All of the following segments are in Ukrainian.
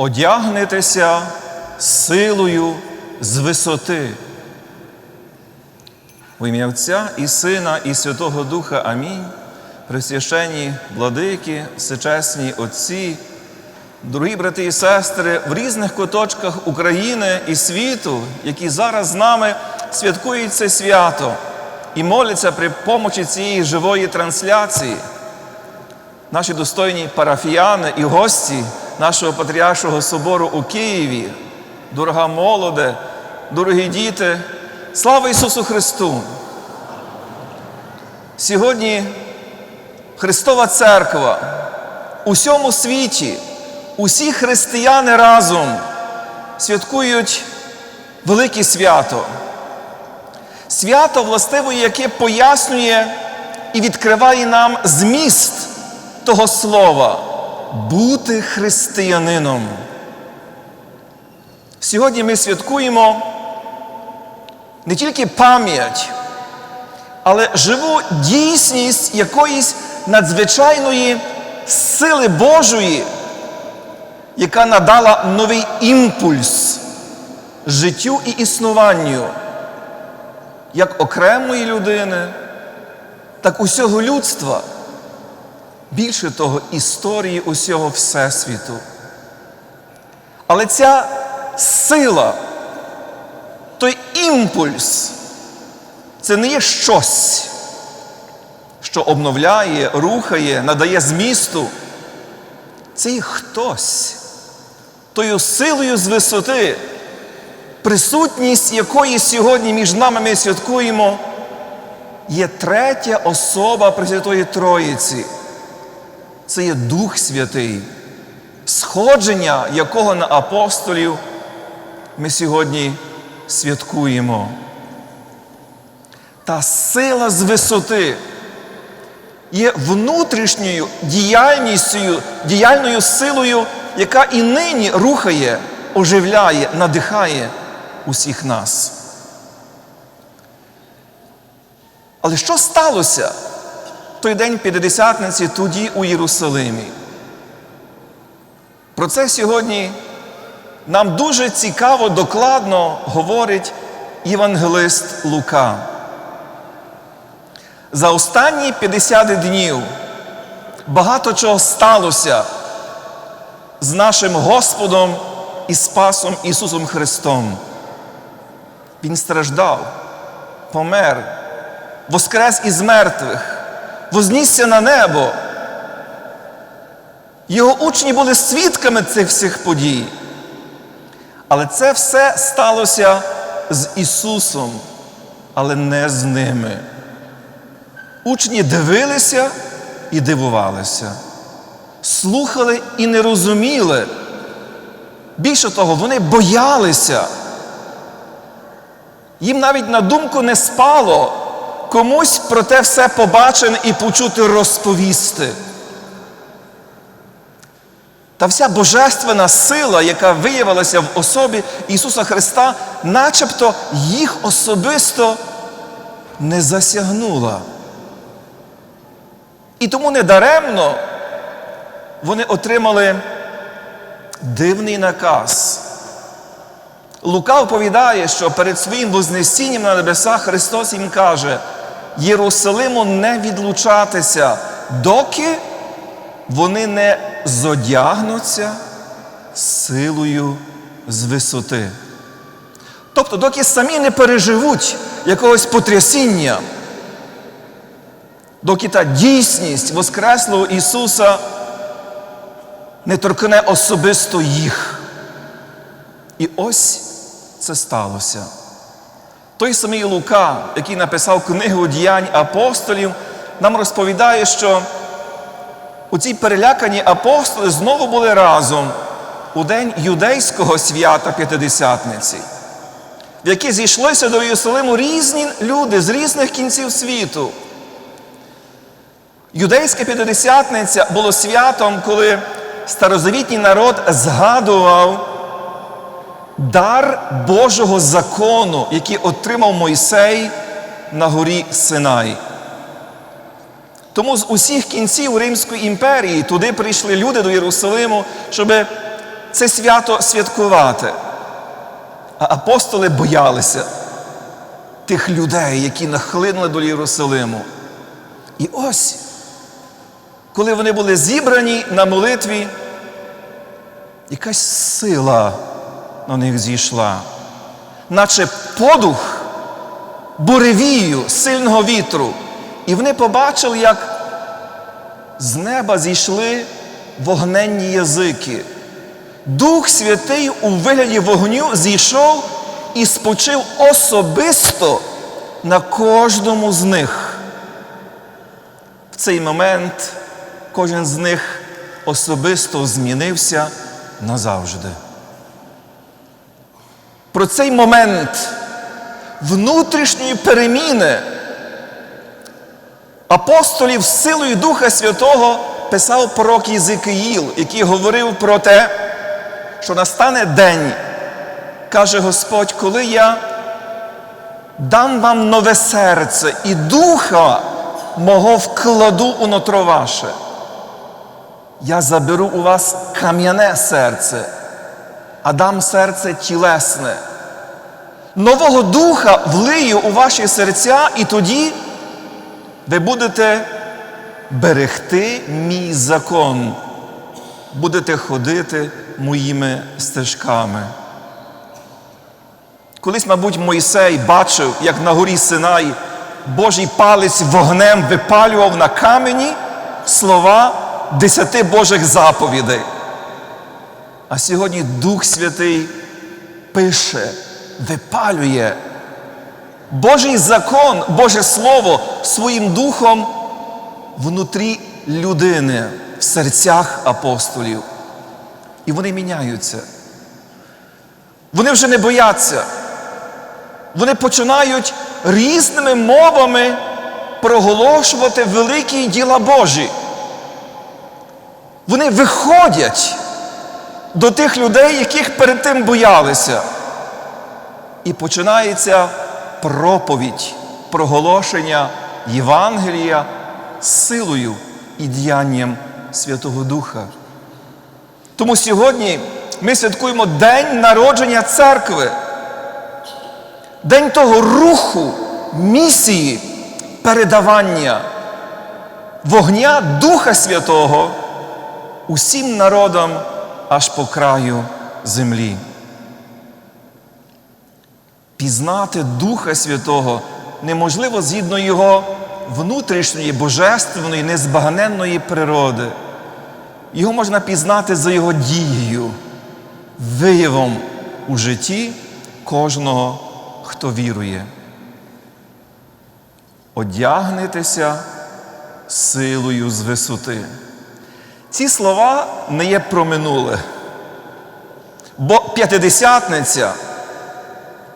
одягнетеся силою з висоти. У ім'я Отця і Сина, і Святого Духа Амінь. Пресвященні владики, всечесні отці, дорогі брати і сестри в різних куточках України і світу, які зараз з нами святкують це свято і моляться при помочі цієї живої трансляції. Наші достойні парафіяни і гості нашого Патріаршого собору у Києві, дорога молоде, дорогі діти, слава Ісусу Христу! Сьогодні Христова Церква у всьому світі, усі християни разом святкують велике свято. Свято, властиво, яке пояснює і відкриває нам зміст того слова бути християнином. Сьогодні ми святкуємо не тільки пам'ять, але живу дійсність якоїсь надзвичайної сили Божої, яка надала новий імпульс життю і існуванню як окремої людини, так усього людства, більше того, історії усього Всесвіту. Але ця сила, той імпульс, це не є щось, що обновляє, рухає, надає змісту. Це є хтось, тою силою з висоти, присутність якої сьогодні між нами ми святкуємо, є третя особа Пресвятої Троїці. Це є Дух Святий, сходження якого на апостолів ми сьогодні святкуємо. Та сила з висоти є внутрішньою діяльністю, діяльною силою, яка і нині рухає, оживляє, надихає усіх нас. Але що сталося той день П'ятдесятниці тоді у Єрусалимі? Про це сьогодні нам дуже цікаво, докладно говорить євангелист Лука. За останні 50 днів багато чого сталося з нашим Господом і Спасом Ісусом Христом. Він страждав, помер, воскрес із мертвих, вознісся на небо. Його учні були свідками цих всіх подій. Але це все сталося з Ісусом, але не з ними. Учні дивилися і дивувалися, слухали і не розуміли. Більше того, вони боялися. Їм навіть на думку не спало комусь про те все побачене і почути розповісти. Та вся божественна сила, яка виявилася в особі Ісуса Христа, начебто їх особисто не засягнула. І тому недаремно вони отримали дивний наказ. Лука оповідає, що перед своїм Вознесінням на небесах Христос їм каже, Єрусалиму не відлучатися, доки вони не зодягнуться силою з висоти. Тобто, доки самі не переживуть якогось потрясіння, доки та дійсність Воскреслого Ісуса не торкне особисто їх. І ось це сталося. Той самий Лука, який написав книгу діянь апостолів, нам розповідає, що у цій перелякані апостоли знову були разом у день юдейського свята П'ятидесятниці, в якій зійшлися до Єрусалиму різні люди з різних кінців світу. Юдейська п'ятидесятниця було святом, коли старозавітній народ згадував дар Божого закону, який отримав Мойсей на горі Синай. Тому з усіх кінців Римської імперії туди прийшли люди до Єрусалиму, щоб це свято святкувати. А апостоли боялися тих людей, які нахлинули до Єрусалиму. І ось, коли вони були зібрані на молитві, якась сила на них зійшла, наче подух буревію сильного вітру. І вони побачили, як з неба зійшли вогненні язики. Дух Святий у вигляді вогню зійшов і спочив особисто на кожному з них. В цей момент кожен з них особисто змінився назавжди. Про цей момент внутрішньої переміни апостолів силою Духа Святого писав пророк Єзикиїл, який говорив про те, що настане день, каже Господь, коли я дам вам нове серце і духа мого вкладу у нутро ваше. Я заберу у вас кам'яне серце, а дам серце тілесне. Нового духа влию у ваші серця, і тоді ви будете берегти мій закон, будете ходити моїми стежками. Колись, мабуть, Мойсей бачив, як на горі Синай Божий палець вогнем випалював на камені слова десяти Божих заповідей. А сьогодні Дух Святий пише, випалює Божий закон, Боже Слово своїм духом внутрі людини, в серцях апостолів. І вони міняються. Вони вже не бояться. Вони починають різними мовами проголошувати великі діла Божі. Вони виходять до тих людей, яких перед тим боялися. І починається проповідь, проголошення Євангелія силою і діянням Святого Духа. Тому сьогодні ми святкуємо День народження церкви, день того руху, місії, передавання вогня Духа Святого усім народам аж по краю землі. Пізнати Духа Святого неможливо згідно Його внутрішньої, божественної, незбагненної природи. Його можна пізнати за Його дією, виявом у житті кожного, хто вірує. Одягнетеся силою з висоти. Ці слова не є про минуле. Бо п'ятидесятниця,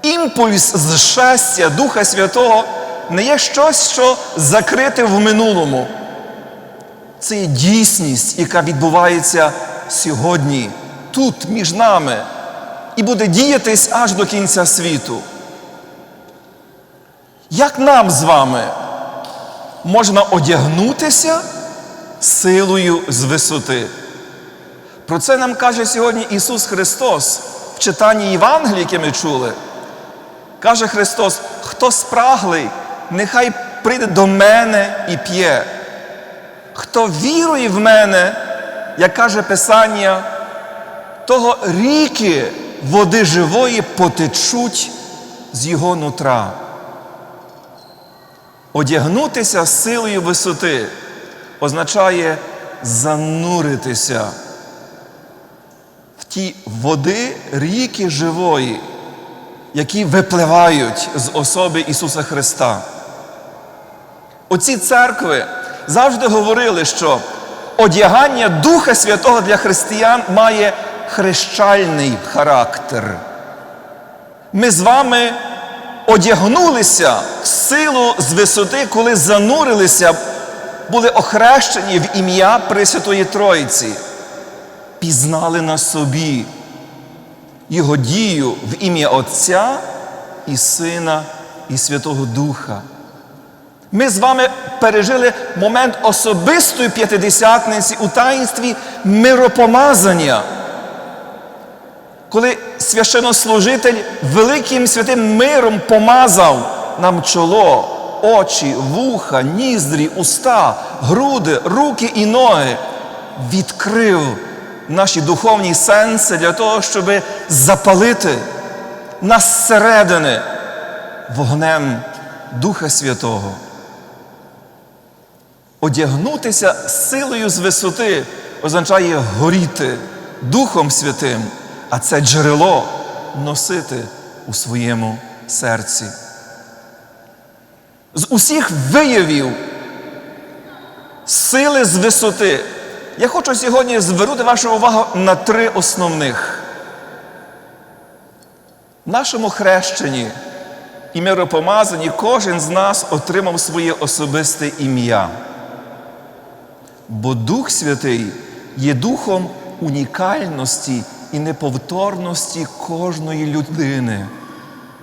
імпульс з щастя Духа Святого не є щось, що закрите в минулому. Це є дійсність, яка відбувається сьогодні, тут, між нами, і буде діятись аж до кінця світу. Як нам з вами можна одягнутися силою з висоти? Про це нам каже сьогодні Ісус Христос в читанні Євангелії, яке ми чули. Каже Христос, хто спраглий, нехай прийде до мене і п'є. Хто вірує в мене, як каже Писання, того ріки води живої потечуть з його нутра. Одягнутися силою висоти означає зануритися в ті води ріки живої, які випливають з особи Ісуса Христа. Оці церкви завжди говорили, що одягання Духа Святого для християн має хрещальний характер. Ми з вами одягнулися в силу з висоти, коли занурилися, були охрещені в ім'я Пресвятої Троїці, пізнали на собі Його дію в ім'я Отця і Сина і Святого Духа. Ми з вами пережили момент особистої п'ятидесятниці у таїнстві миропомазання. коли священнослужитель великим святим миром помазав нам чоло, очі, вуха, ніздрі, уста, груди, руки і ноги, відкрив наші духовні сенси для того, щоб запалити нас зсередини вогнем Духа Святого. Одягнутися силою з висоти означає горіти Духом Святим, а це джерело носити у своєму серці. З усіх виявів сили з висоти я хочу сьогодні звернути вашу увагу на три основних. В нашому хрещенні і миропомазанні кожен з нас отримав своє особисте ім'я. Бо Дух Святий є духом унікальності і неповторності кожної людини,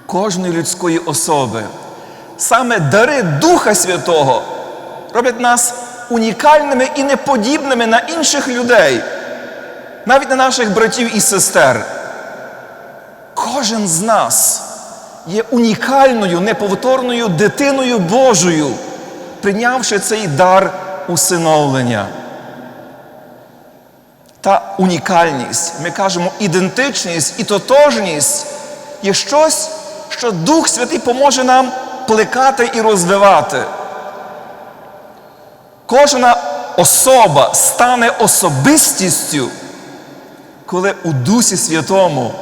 кожної людської особи. Саме дари Духа Святого роблять нас унікальними і неподібними на інших людей, навіть на наших братів і сестер. Кожен з нас є унікальною, неповторною дитиною Божою, прийнявши цей дар усиновлення. Та унікальність, ми кажемо, ідентичність і тотожність є щось, що Дух Святий поможе нам плекати і розвивати. Кожна особа стане особистістю, коли у Дусі Святому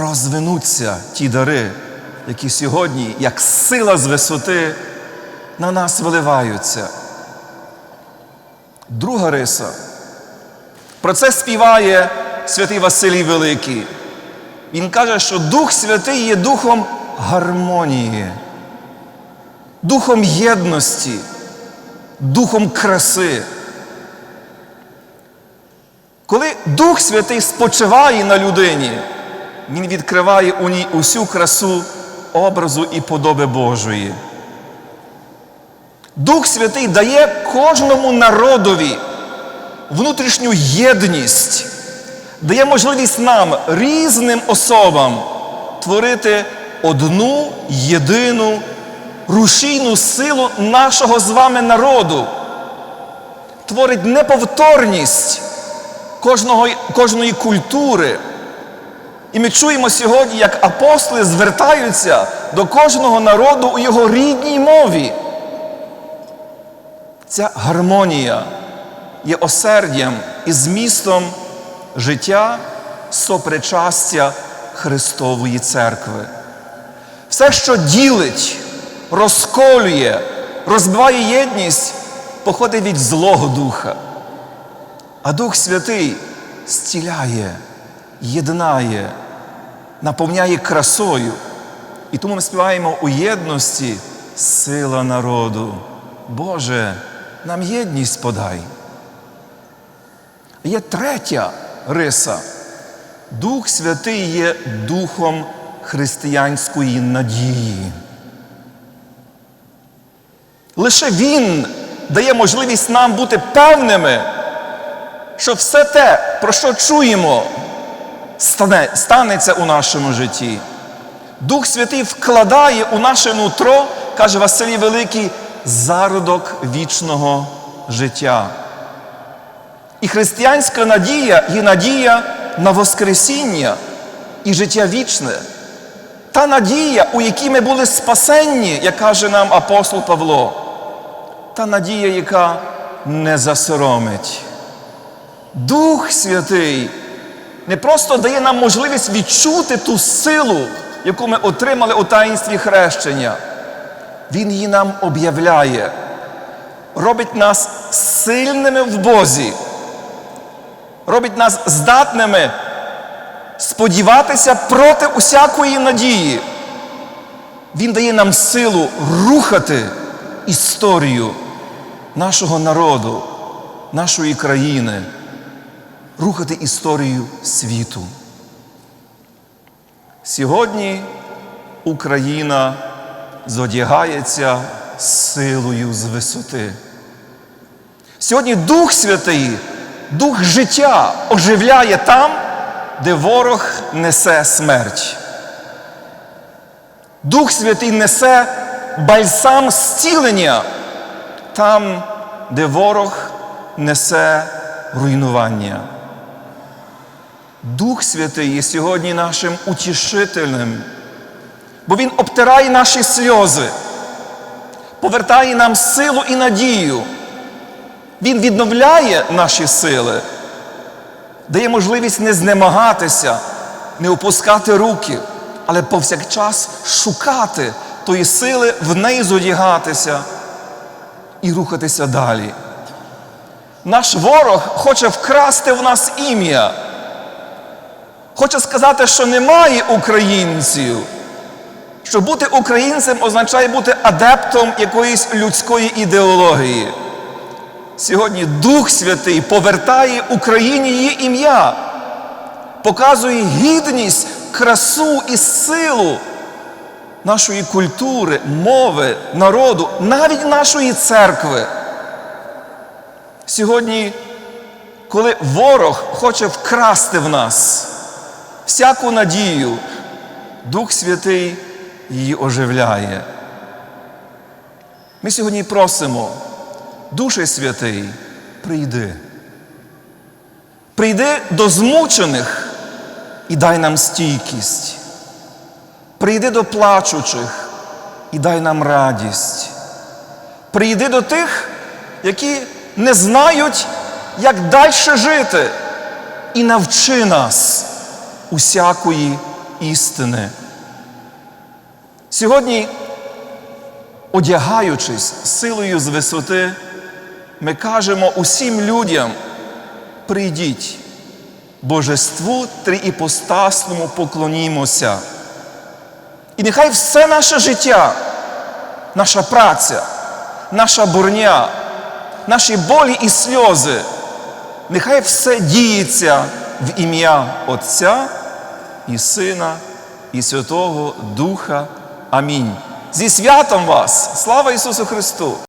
розвинуться ті дари, які сьогодні, як сила з висоти, на нас виливаються. Друга риса. Про це співає святий Василій Великий. Він каже, що Дух Святий є духом гармонії, духом єдності, духом краси. Коли Дух Святий спочиває на людині, Він відкриває у ній усю красу образу і подоби Божої. Дух Святий дає кожному народові внутрішню єдність, дає можливість нам, різним особам, творити одну єдину рушійну силу нашого з вами народу, творить неповторність кожного, кожної культури. І ми чуємо сьогодні, як апостоли звертаються до кожного народу у його рідній мові. Ця гармонія є осердям і змістом життя сопричастя Христової Церкви. Все, що ділить, розколює, розбиває єдність, походить від Злого Духа. А Дух Святий зціляє, єднає, наповняє красою. І тому ми співаємо у єдності сила народу. Боже, нам єдність подай. Є третя риса. Дух Святий є духом християнської надії. Лише Він дає можливість нам бути певними, що все те, про що чуємо, стане, станеться у нашому житті. Дух Святий вкладає у наше нутро, каже Василій Великий, зародок вічного життя. І християнська надія є надія на Воскресіння і життя вічне. Та надія, у якій ми були спасенні, як каже нам апостол Павло, та надія, яка не засоромить. Дух Святий не просто дає нам можливість відчути ту силу, яку ми отримали у таїнстві хрещення. Він її нам об'являє, робить нас сильними в Бозі, робить нас здатними сподіватися проти усякої надії. Він дає нам силу рухати історію нашого народу, нашої країни, рухати історію світу. Сьогодні Україна зодягається силою з висоти. Сьогодні Дух Святий, Дух життя оживляє там, де ворог несе смерть. Дух Святий несе бальсам зцілення там, де ворог несе руйнування. Дух Святий є сьогодні нашим утішителем, бо Він обтирає наші сльози, повертає нам силу і надію. Він відновляє наші сили, дає можливість не знемагатися, не опускати руки, але повсякчас шукати тої сили, в неї зодягатися і рухатися далі. Наш ворог хоче вкрасти в нас ім'я. Хоче сказати, що немає українців. Що бути українцем означає бути адептом якоїсь людської ідеології. Сьогодні Дух Святий повертає Україні її ім'я, показує гідність, красу і силу нашої культури, мови, народу, навіть нашої церкви. Сьогодні, коли ворог хоче вкрасти в нас всяку надію, Дух Святий її оживляє. Ми сьогодні просимо, Душе Святий, прийди. Прийди до змучених і дай нам стійкість. Прийди до плачучих і дай нам радість. Прийди до тих, які не знають, як далі жити, і навчи нас усякої істини. Сьогодні, одягаючись силою з висоти, ми кажемо усім людям: прийдіть, Божеству трііпостасному поклонімося. І нехай все наше життя, наша праця, наша бурня, наші болі і сльози, нехай все діється в ім'я Отця і Сина, і Святого Духа. Амінь. Зі святом вас! Слава Ісусу Христу!